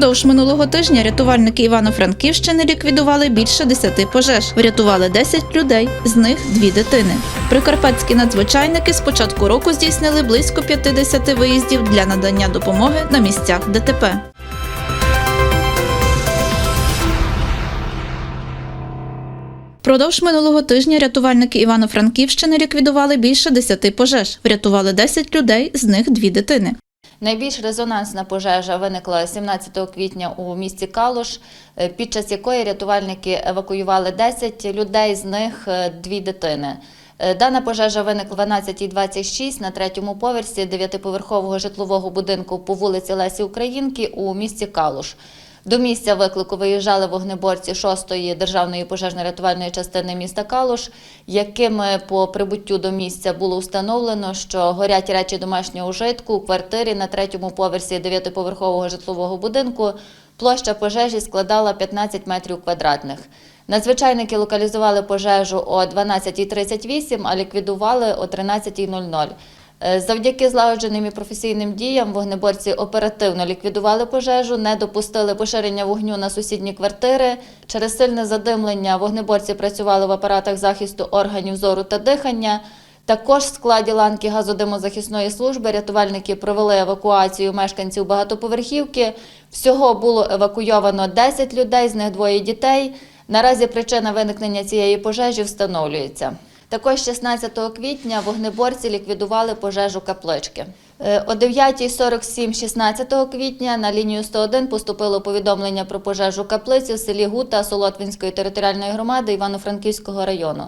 Впродовж минулого тижня рятувальники Івано-Франківщини ліквідували більше 10 пожеж, врятували 10 людей, з них дві дитини. Прикарпатські надзвичайники з початку року здійснили близько 50 виїздів для надання допомоги на місцях ДТП. Продовж минулого тижня рятувальники Івано-Франківщини ліквідували більше 10 пожеж, врятували 10 людей, з них дві дитини. Найбільш резонансна пожежа виникла 17 квітня у місті Калуш, е, під час якої рятувальники евакуювали 10 людей, з них е, дві дитини. Е, Дана пожежа виникла 12.26 на третьому поверсі дев'ятиповерхового житлового будинку по вулиці Лесі Українки у місті Калуш. До місця виклику виїжджали вогнеборці 6-ї державної пожежно-рятувальної частини міста Калуш, якими по прибуттю до місця було встановлено, що горять речі домашнього ужитку у квартирі на третьому поверсі дев'ятиповерхового житлового будинку. Площа пожежі складала 15 метрів квадратних. Надзвичайники локалізували пожежу о 12.38, а ліквідували о 13.00. Е, Завдяки злагодженим і професійним діям вогнеборці оперативно ліквідували пожежу, не допустили поширення вогню на сусідні квартири. Через сильне задимлення вогнеборці працювали в апаратах захисту органів зору та дихання. Також в складі ланки газодимозахисної служби рятувальники провели евакуацію мешканців багатоповерхівки. Всього було евакуйовано 10 людей, з них двоє дітей. Наразі причина виникнення цієї пожежі встановлюється. Також 16 квітня вогнеборці ліквідували пожежу каплички. Е, О 9.47 16 квітня на лінію 101 поступило повідомлення про пожежу каплиці в селі Гута Солотвинської територіальної громади Івано-Франківського району.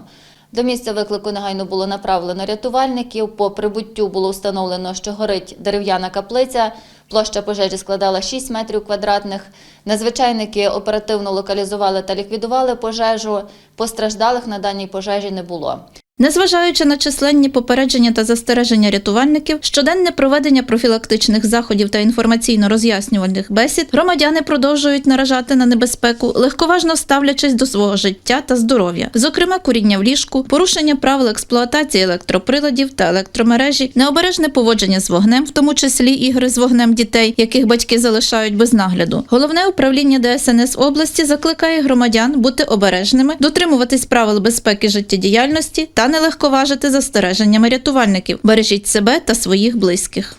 До місця виклику негайно було направлено рятувальників. По прибуттю було встановлено, що горить дерев'яна каплиця. Площа пожежі складала 6 метрів квадратних. Надзвичайники оперативно локалізували та ліквідували пожежу. Постраждалих на даній пожежі не було. Незважаючи на численні попередження та застереження рятувальників, щоденне проведення профілактичних заходів та інформаційно-роз'яснювальних бесід, громадяни продовжують наражати на небезпеку, легковажно ставлячись до свого життя та здоров'я, зокрема куріння в ліжку, порушення правил експлуатації електроприладів та електромережі, необережне поводження з вогнем, в тому числі ігри з вогнем дітей, яких батьки залишають без нагляду. Головне управління ДСНС області закликає громадян бути обережними, дотримуватись правил безпеки життєдіяльності та не легковажити застереженнями рятувальників. Бережіть себе та своїх близьких.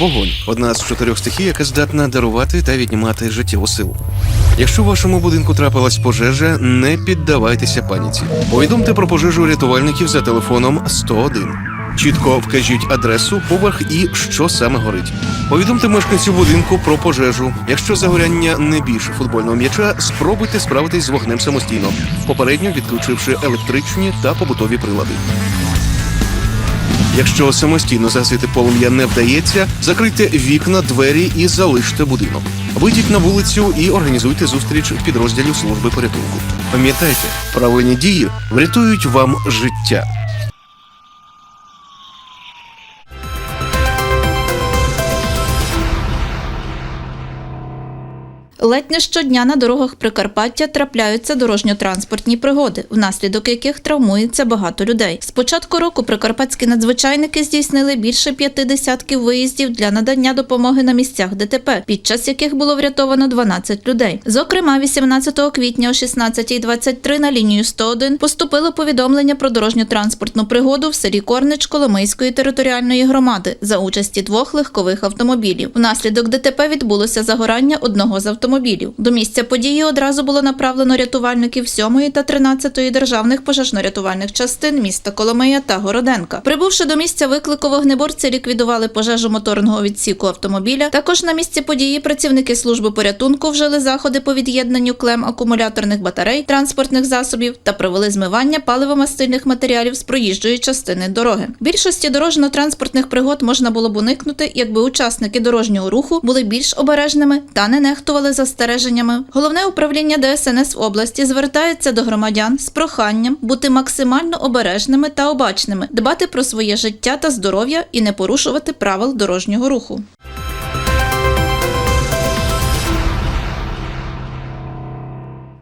Вогонь одна з чотирьох стихій, яка здатна дарувати та віднімати життєву силу. Якщо в вашому будинку трапилась пожежа, не піддавайтеся паніці. Повідомте про пожежу рятувальників за телефоном 101. Чітко вкажіть адресу, поверх і що саме горить. Повідомте мешканців будинку про пожежу. Якщо загоряння не більше футбольного м'яча, спробуйте справитись з вогнем самостійно, попередньо відключивши електричні та побутові прилади. Якщо самостійно загасити полум'я не вдається, закрийте вікна, двері і залиште будинок. Вийдіть на вулицю і організуйте зустріч підрозділів служби порятунку. Пам'ятайте, правильні дії врятують вам життя. Ледь не щодня на дорогах Прикарпаття трапляються дорожньо-транспортні пригоди, внаслідок яких травмується багато людей. З початку року прикарпатські надзвичайники здійснили більше п'яти десятків виїздів для надання допомоги на місцях ДТП, під час яких було врятовано 12 людей. Зокрема, 18 квітня о 16.23 на лінію 101 поступило повідомлення про дорожньо-транспортну пригоду в селі Корнич Коломийської територіальної громади за участі двох легкових автомобілів. Внаслідок ДТП відбулося загорання одного з автомобілів. До місця події одразу було направлено рятувальників 7-ї та 13-ї державних пожежно-рятувальних частин міста Коломия та Городенка. Прибувши до місця виклику, вогнеборці ліквідували пожежу моторного відсіку автомобіля. Також на місці події працівники служби порятунку вжили заходи по від'єднанню клем акумуляторних батарей, транспортних засобів та провели змивання паливомастильних матеріалів з проїжджої частини дороги. Більшості дорожньо-транспортних пригод можна було б уникнути, якби учасники дорожнього руху були більш обережними та не нехтували застереженнями. Головне управління ДСНС в області звертається до громадян з проханням бути максимально обережними та обачними, дбати про своє життя та здоров'я і не порушувати правил дорожнього руху.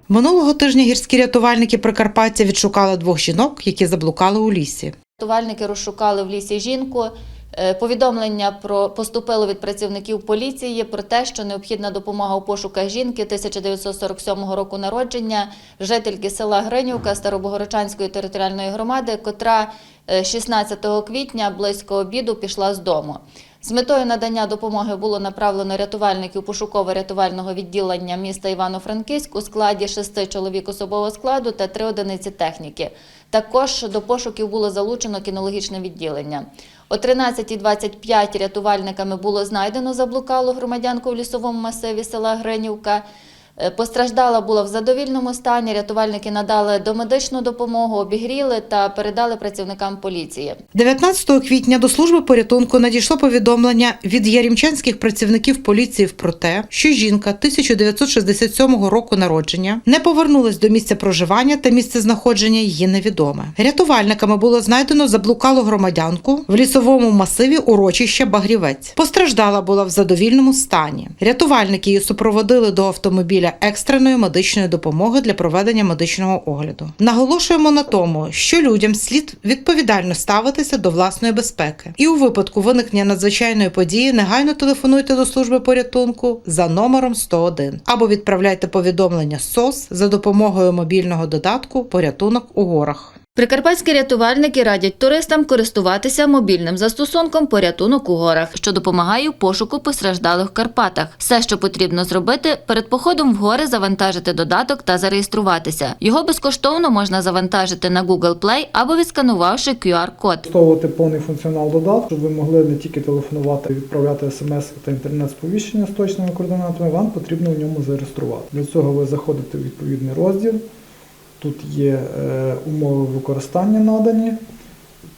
Минулого тижня гірські рятувальники Прикарпаття відшукали двох жінок, які заблукали у лісі. Рятувальники розшукали в лісі жінку. Е, Повідомлення про поступило від працівників поліції про те, що необхідна допомога у пошуках жінки 1947 року народження, жительки села Гринівка Старобогорочанської територіальної громади, котра е, 16 квітня близько обіду пішла з дому. З метою надання допомоги було направлено рятувальників пошуково-рятувального відділення міста Івано-Франківськ у складі шести чоловік особового складу та три одиниці техніки. Також до пошуків було залучено кінологічне відділення. О 13.25 рятувальниками було знайдено заблукалу громадянку в лісовому масиві села Гринівка. Е, Постраждала була в задовільному стані. Рятувальники надали домедичну допомогу, обігріли та передали працівникам поліції. 19 квітня до служби порятунку надійшло повідомлення від ярімчанських працівників поліції про те, що жінка 1967 року народження не повернулась до місця проживання та місце знаходження її невідоме. Рятувальниками було знайдено заблукалу громадянку в лісовому масиві урочища Багрівець. Постраждала була в задовільному стані. Рятувальники її супроводили до автомобіля екстреної медичної допомоги для проведення медичного огляду. Наголошуємо на тому, що людям слід відповідально ставитися до власної безпеки, і у випадку виникнення надзвичайної події негайно телефонуйте до служби порятунку за номером 101 або відправляйте повідомлення СОС за допомогою мобільного додатку Порятунок у горах. Прикарпатські рятувальники радять туристам користуватися мобільним застосунком порятунок у горах, що допомагає у пошуку постраждалих в Карпатах. Все, що потрібно зробити, перед походом в гори завантажити додаток та зареєструватися. Його безкоштовно можна завантажити на Google Play або відсканувавши QR-код. Використовувати повний функціонал додатку, щоб ви могли не тільки телефонувати, відправляти смс та інтернет-сповіщення з точними координатами, вам потрібно в ньому зареєструвати. Для цього ви заходите в відповідний розділ. Тут є е, умови використання надані.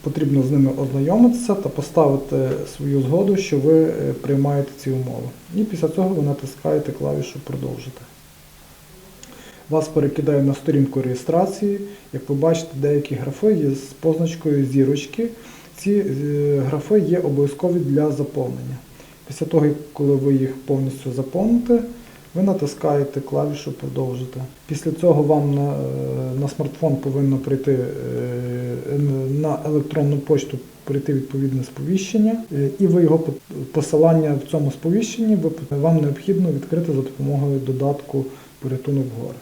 Потрібно з ними ознайомитися та поставити свою згоду, що ви е, приймаєте ці умови. І після цього ви натискаєте клавішу Продовжити. Вас перекидає на сторінку реєстрації. Як ви бачите, деякі графи є з позначкою зірочки. Ці е, графи є обов'язкові для заповнення. Після того, коли ви їх повністю заповните, ви натискаєте клавішу Продовжити. Після цього вам на, е, на смартфон повинно прийти е, на електронну почту прийти відповідне сповіщення, е, і ви його посилання в цьому сповіщенні вам необхідно відкрити за допомогою додатку порятунок гор.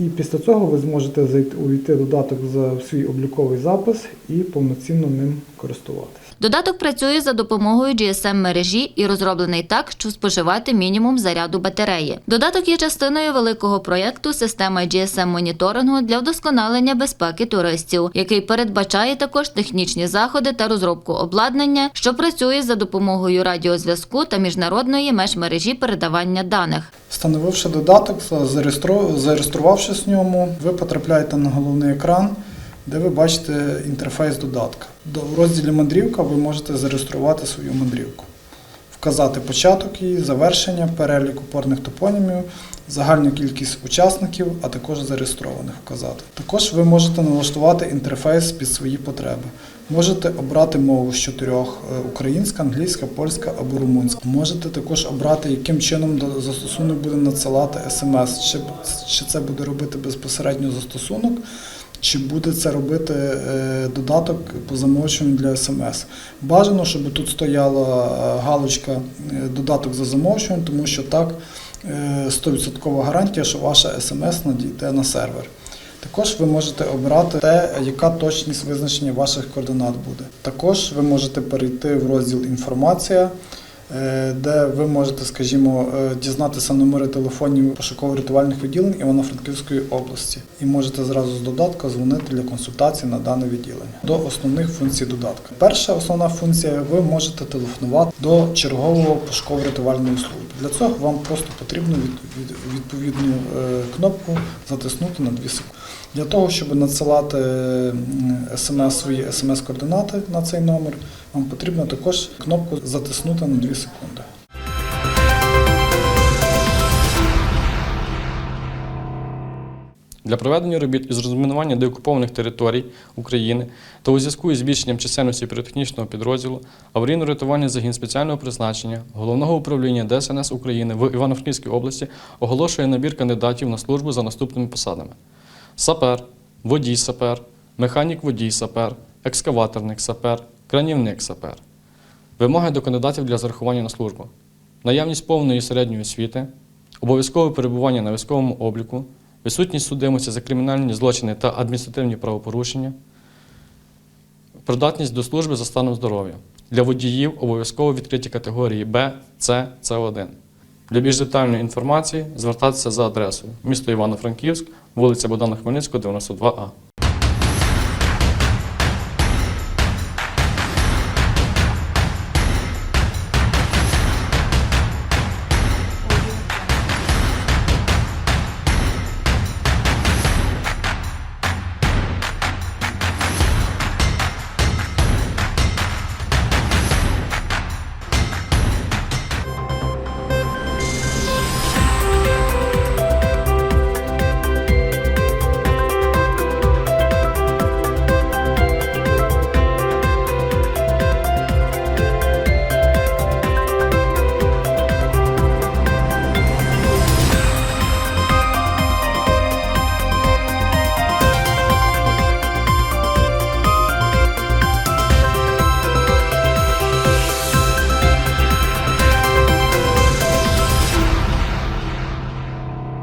І після цього ви зможете увійти додаток за свій обліковий запис і повноцінно ним користуватися. Додаток працює за допомогою GSM-мережі і розроблений так, щоб споживати мінімум заряду батареї. Додаток є частиною великого проєкту Система GSM-моніторингу для вдосконалення безпеки туристів, який передбачає також технічні заходи та розробку обладнання, що працює за допомогою радіозв'язку та міжнародної межмережі передавання даних. Встановивши додаток, зареєстру- зареєструвавшись в ньому, ви потрапляєте на головний екран, де ви бачите інтерфейс додатка. До- В розділі мандрівка ви можете зареєструвати свою мандрівку, вказати початок її, завершення, перелік опорних топонімів, загальну кількість учасників, а також зареєстрованих вказати. Також ви можете налаштувати інтерфейс під свої потреби. Можете обрати мову з чотирьох: е, українська, англійська, польська або румунська. Можете також обрати, яким чином застосунок буде надсилати смс, чи це буде робити безпосередньо застосунок, чи буде це робити е, додаток по замовчуванню для смс. Бажано, щоб тут стояла е, галочка е, додаток за замовчуванням, тому що так е, 100% гарантія, що ваша смс надійде на сервер. Також ви можете обрати те, яка точність визначення ваших координат буде. Також ви можете перейти в розділ Інформація, де ви можете, скажімо, е, дізнатися номери телефонів пошуково-рятувальних відділень Івано-Франківської області. І можете зразу з додатка дзвонити для консультації на дане відділення. До основних функцій додатка. Перша основна функція ви можете телефонувати до чергового пошуково-рятувальної служби. Для цього вам просто потрібно від- від- відповідну е, кнопку затиснути на 2 секунди. Для того, щоб надсилати смс свої смс-координати на цей номер, вам потрібно також кнопку затиснути на 2 секунди. Для проведення робіт із розмінування деокупованих територій України та у зв'язку із збільшенням чисельності піротехнічного підрозділу аварійно-рятувальний загін спеціального призначення Головного управління ДСНС України в Івано-Франківській області оголошує набір кандидатів на службу за наступними посадами: сапер, водій сапер, механік водій сапер, екскаваторник сапер, кранівник сапер. Вимоги до кандидатів для зарахування на службу. Наявність повної середньої освіти, обов'язкове перебування на військовому обліку, відсутність судимості за кримінальні злочини та адміністративні правопорушення, придатність до служби за станом здоров'я. Для водіїв обов'язково відкриті категорії Б, С, С1. Для більш детальної інформації звертатися за адресою місто Івано-Франківськ, вулиця Богдана Хмельницького, 92А.